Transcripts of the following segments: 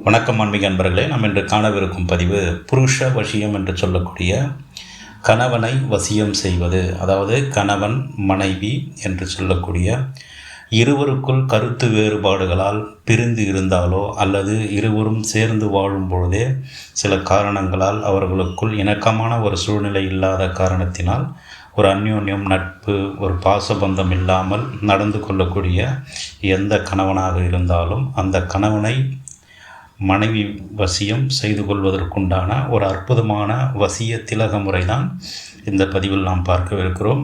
வணக்கம் ஆன்மீக அன்பர்களே நாம் இன்று காணவிருக்கும் பதிவு புருஷ வசியம் என்று சொல்லக்கூடிய கணவனை வசியம் செய்வது அதாவது கணவன் மனைவி என்று சொல்லக்கூடிய இருவருக்குள் கருத்து வேறுபாடுகளால் பிரிந்து இருந்தாலோ அல்லது இருவரும் சேர்ந்து வாழும் பொழுதே சில காரணங்களால் அவர்களுக்குள் இணக்கமான ஒரு சூழ்நிலை இல்லாத காரணத்தினால் ஒரு அந்யோன்யம் நட்பு ஒரு பாசபந்தம் இல்லாமல் நடந்து கொள்ளக்கூடிய எந்த கணவனாக இருந்தாலும் அந்த கணவனை மனைவி வசியம் செய்து கொள்வதற்குண்டான ஒரு அற்புதமான வசிய திலக முறை தான் இந்த பதிவில் நாம் பார்க்கவிருக்கிறோம்.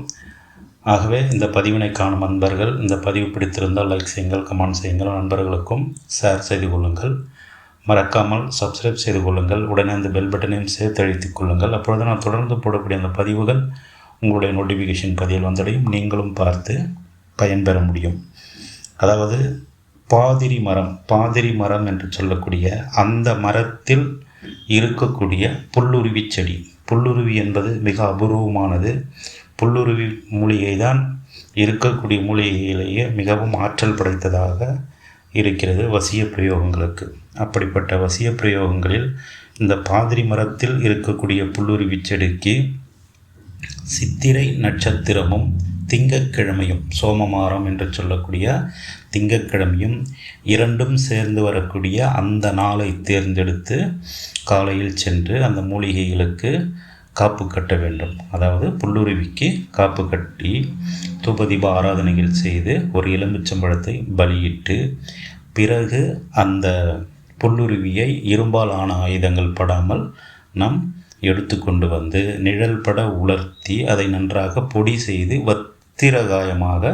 ஆகவே இந்த பதிவினை காணும் நண்பர்கள் இந்த பதிவு பிடித்திருந்தால் லைக் செய்யுங்கள் கமெண்ட் செய்யுங்கள் நண்பர்களுக்கும் ஷேர் செய்து கொள்ளுங்கள். மறக்காமல் சப்ஸ்கிரைப் செய்து கொள்ளுங்கள் உடனே அந்த பெல் பட்டனையும் சேர்த்து அழித்துக் கொள்ளுங்கள். அப்பொழுது நான் தொடர்ந்து போடக்கூடிய அந்த பதிவுகள் உங்களுடைய நோட்டிஃபிகேஷன் பதிவில் வந்தடையும் நீங்களும் பார்த்து பயன்பெற முடியும். அதாவது பாதிரி மரம் பாதிரி மரம் என்று சொல்லக்கூடிய அந்த மரத்தில் இருக்கக்கூடிய புல்லுருவி செடி. புல்லுருவி என்பது மிக அபூர்வமானது. புல்லுருவி மூலிகை தான் இருக்கக்கூடிய மூலிகையிலேயே மிகவும் ஆற்றல் படைத்ததாக இருக்கிறது வசிய பிரயோகங்களுக்கு. அப்படிப்பட்ட வசிய பிரயோகங்களில் இந்த பாதிரி மரத்தில் இருக்கக்கூடிய புல்லுருவி செடிக்கு சித்திரை நட்சத்திரமும் திங்கக்கிழமையும் சோமமாரம் என்று சொல்லக்கூடிய திங்கக்கிழமையும் இரண்டும் சேர்ந்து வரக்கூடிய அந்த நாளை தேர்ந்தெடுத்து காலையில் சென்று அந்த மூலிகைகளுக்கு காப்பு கட்ட வேண்டும். அதாவது புல்லுருவிக்கு காப்பு கட்டி தூபதீப ஆராதனைகள் செய்து ஒரு எலும்பிச்சம்பழத்தை பலியிட்டு பிறகு அந்த புல்லுருவியை இரும்பால் ஆன ஆயுதங்கள் படாமல் நம் எடுத்துக்கொண்டு வந்து நிழல் பட உலர்த்தி அதை நன்றாக பொடி செய்து வத் வத்திரகாயமாக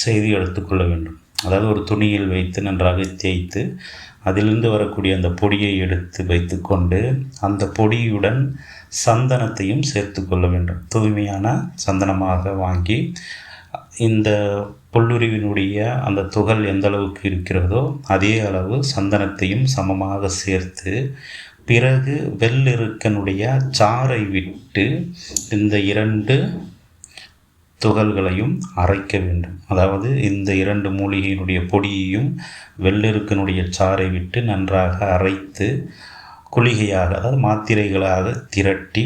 செய்து எடுத்துக்கொள்ள வேண்டும். அதாவது ஒரு துணியில் வைத்து நன்றாக தேய்த்து அதிலிருந்து வரக்கூடிய அந்த பொடியை எடுத்து வைத்துக்கொண்டு அந்த பொடியுடன் சந்தனத்தையும் சேர்த்து கொள்ள வேண்டும். தூய்மையான சந்தனமாக வாங்கி இந்த புல்லுருவினுடைய அந்த துகள் எந்த அளவுக்கு இருக்கிறதோ அதே அளவு சந்தனத்தையும் சமமாக சேர்த்து பிறகு வெள்ளிருக்கனுடைய சாறை விட்டு இந்த இரண்டு துகள்களையும் அரைக்க வேண்டும். அதாவது இந்த இரண்டு மூலிகையினுடைய பொடியையும் வெள்ளெருக்கனுடைய சாறை விட்டு நன்றாக அரைத்து குளிகையாக அதாவது மாத்திரைகளாக திரட்டி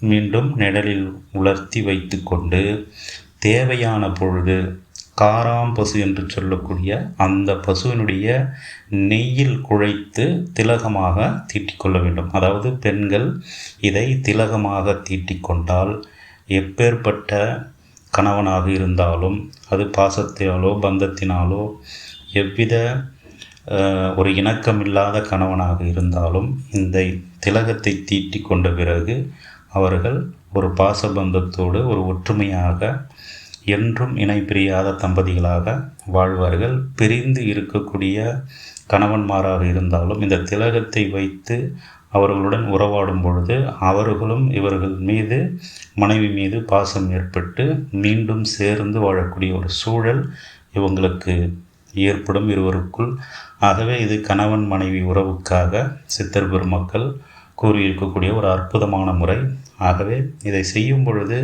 மீண்டும் நிழலில் உலர்த்தி வைத்து கொண்டு தேவையான பொழுது காராம் பசு என்று சொல்லக்கூடிய அந்த பசுவினுடைய நெய்யில் குழைத்து திலகமாக தீட்டிக்கொள்ள வேண்டும். அதாவது பெண்கள் இதை திலகமாக தீட்டிக்கொண்டால் எப்பேற்பட்ட கணவனாக இருந்தாலும் அது பாசத்தினாலோ பந்தத்தினாலோ எவ்வித ஒரு இணக்கமில்லாத கணவனாக இருந்தாலும் இந்த திலகத்தை தீட்டி கொண்ட பிறகு அவர்கள் ஒரு பாசபந்தத்தோடு ஒரு ஒற்றுமையாக என்றும் இணை பிரியாத தம்பதிகளாக வாழ்வார்கள். பிரிந்து இருக்கக்கூடிய கணவன்மாராக இருந்தாலும் இந்த திலகத்தை வைத்து அவர்களுடன் உறவாடும் பொழுது அவர்களும் இவர்கள் மீது மனைவி மீது பாசம் ஏற்பட்டு மீண்டும் சேர்ந்து வாழக்கூடிய ஒரு சூழல் இவங்களுக்கு ஏற்படும் இருவருக்குள். ஆகவே இது கணவன் மனைவி உறவுக்காக சித்தர் பெருமக்கள் கூறியிருக்கக்கூடிய ஒரு அற்புதமான முறை. ஆகவே இதை செய்யும் பொழுது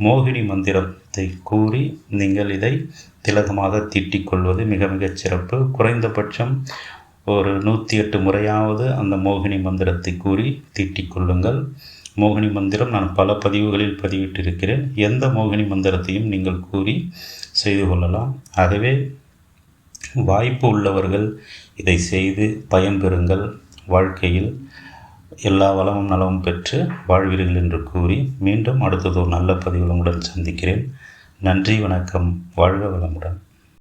மோகினி மந்திரத்தை கூறி நீங்கள் இதை திலகமாக தீட்டிக்கொள்வது மிக மிகச் சிறப்பு. குறைந்தபட்சம் ஒரு நூற்றி எட்டு முறையாவது அந்த மோகினி மந்திரத்தை கூறி தீட்டிக்கொள்ளுங்கள் மோகினி மந்திரம் நான் பல பதிவுகளில் பதிவிட்டிருக்கிறேன். எந்த மோகினி மந்திரத்தையும் நீங்கள் கூறி செய்து கொள்ளலாம். ஆகவே வாய்ப்பு உள்ளவர்கள் இதை செய்து பயன்பெறுங்கள் வாழ்க்கையில் எல்லா வளமும் நலமும் பெற்று வாழ்வீர்கள் என்று கூறி மீண்டும் அடுத்தது ஒரு நல்ல பதிவில் உங்களுடன் சந்திக்கிறேன். நன்றி வணக்கம். வாழ்க வளமுடன்.